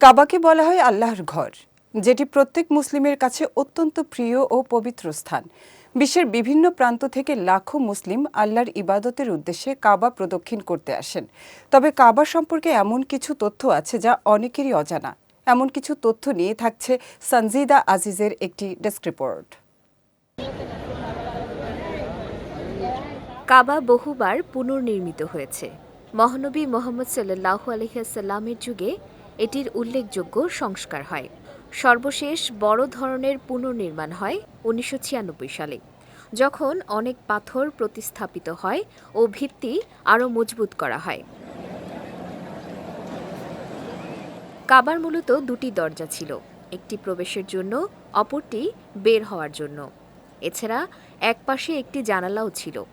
কাবাকে বলা হয় আল্লাহর ঘর, যেটি প্রত্যেক মুসলিমের কাছে অত্যন্ত প্রিয় ও পবিত্র স্থান। বিশ্বের বিভিন্ন প্রান্ত থেকে লাখো মুসলিম আল্লাহর ইবাদতের উদ্দেশ্যে কাবা প্রদক্ষিণ করতে আসেন। তবে কাবা সম্পর্কে এমন কিছু তথ্য আছে যা অনেকেরই অজানা। এমন কিছু তথ্য নিয়ে থাকছে সনজিদা আজিজের একটি ডেস্ক রিপোর্ট। কাবা বহুবার পুনর্নির্মিত হয়েছে। মহানবী মোহাম্মদ সাল্লাহু আলহিহাসাল্লামের যুগে এটির উল্লেখযোগ্য সংস্কার হয়। সর্বশেষ বড় ধরনের পুনর্নির্মাণ হয় উনিশশো ছিয়ানব্বই সালে, যখন অনেক পাথর প্রতিস্থাপিত হয় ও ভিত্তি আরও মজবুত করা হয়। কাবার মূলত দুটি দরজা ছিল, একটি প্রবেশের জন্য, অপরটি বের হওয়ার জন্য। এছাড়া একপাশে একটি জানালাও ছিল।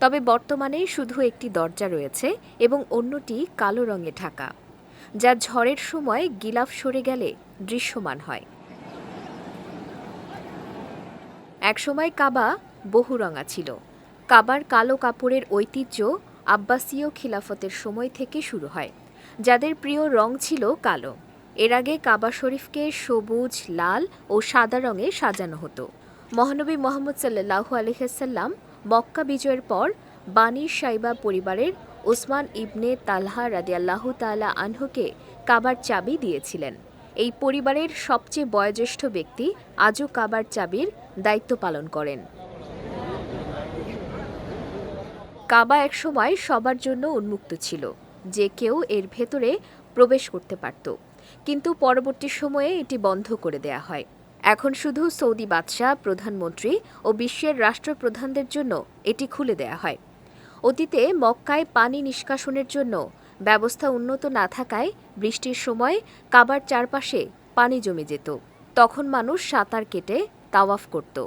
তবে বর্তমানে শুধু একটি দরজা রয়েছে এবং অন্যটি কালো রঙে ঢাকা। যা ঝড়ের সময় গিলাফ সরে গেলে দৃশ্যমান হয়। একসময় কাবা বহুরঙা ছিল। কাবার কালো কাপড়ের ঐতিহ্য আব্বাসীয় খিলাফতের সময় থেকে শুরু হয়, যাদের প্রিয় রং ছিল কালো। এর আগে কাবা শরীফকে সবুজ, লাল ও সাদা রঙে সাজানো হতো। মহানবী মোহাম্মদ সাল্লাহু আলহাসাল্লাম মক্কা বিজয়ের পর বানি সাইবা পরিবারের ওসমান ইবনে তালহা রাদিয়াল্লাহু তাআলা আনহুকে কাবার চাবি দিয়েছিলেন। এই পরিবারের সবচেয়ে বয়োজ্যেষ্ঠ ব্যক্তি আজও কাবার চাবির দায়িত্ব পালন করেন। কাবা একসময় সবার জন্য উন্মুক্ত ছিল, যে কেউ এর ভেতরে প্রবেশ করতে পারত। কিন্তু পরবর্তী সময়ে এটি বন্ধ করে দেয়া হয়। এখন শুধু সৌদি বাদশাহ, প্রধানমন্ত্রী ও বিশ্বের রাষ্ট্রপ্রধানদের জন্য এটি খুলে দেয়া হয়। অতীতে মক্কায় পানি নিষ্কাশনের জন্য ব্যবস্থা উন্নত না থাকায় বৃষ্টির সময় কাবার চারপাশে পানি জমে যেত। তখন মানুষ সাঁতার কেটে তাওয়াফ করত।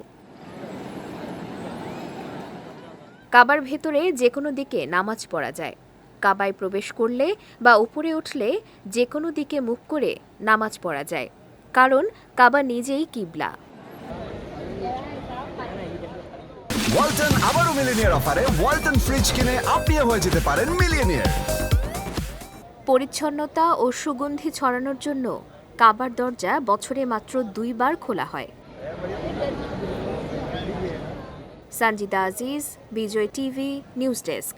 কাবার ভেতরে যে কোনো দিকে নামাজ পড়া যায়। কাবায় প্রবেশ করলে বা উপরে উঠলে যে কোনো দিকে মুখ করে নামাজ পড়া যায়। কারণ কাবা নিজেই কিবলা। ওয়ালটন আবারও মিলিনিয়ার অফারে ওয়ালটন ফ্রিজ কিনে আপনিও হয়ে যেতে পারেন মিলিয়নিয়ার। পরিচ্ছন্নতা ও সুগন্ধি ছড়ানোর জন্য কাবার দরজা বছরে মাত্র দুইবার খোলা হয়। Sanjita Aziz, Bijoy TV, news desk.